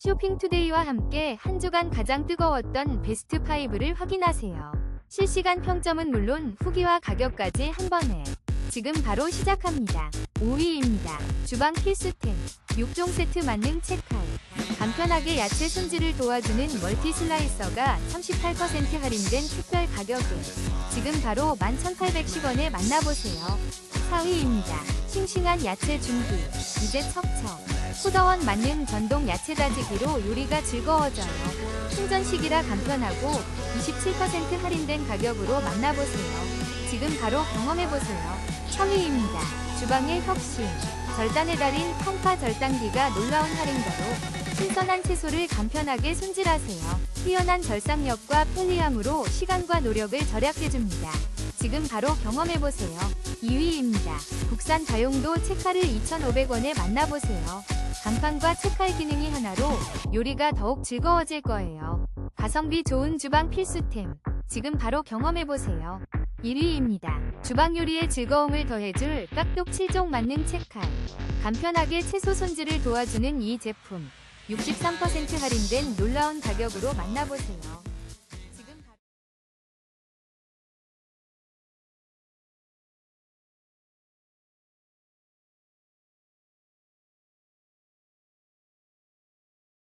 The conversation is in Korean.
쇼핑투데이와 함께 한 주간 가장 뜨거웠던 베스트 5를 확인하세요. 실시간 평점은 물론 후기와 가격까지 한 번에 지금 바로 시작합니다. 5위입니다. 주방 필수템 6종 세트 만능 채칼 간편하게 야채 손질을 도와주는 멀티 슬라이서가 38% 할인된 특별 가격에 지금 바로 11,810원에 만나보세요. 4위입니다. 싱싱한 야채 준비 이제 척척 푸더원 만능 전동 야채 다지기로 요리가 즐거워져요. 충전식이라 간편하고 27% 할인된 가격으로 만나보세요. 지금 바로 경험해보세요. 3위입니다. 주방의 혁신. 절단의 달인 펑파 절단기가 놀라운 할인가로 신선한 채소를 간편하게 손질하세요. 뛰어난 절삭력과 편리함으로 시간과 노력을 절약해줍니다. 지금 바로 경험해보세요. 2위입니다. 국산 다용도 채칼을 2,500원에 만나보세요. 간판과 채칼 기능이 하나로 요리가 더욱 즐거워질 거예요. 가성비 좋은 주방 필수템. 지금 바로 경험해보세요. 1위입니다. 주방 요리의 즐거움을 더해줄 깍둑 7종 만능 채칼. 간편하게 채소 손질을 도와주는 이 제품. 63% 할인된 놀라운 가격으로 만나보세요.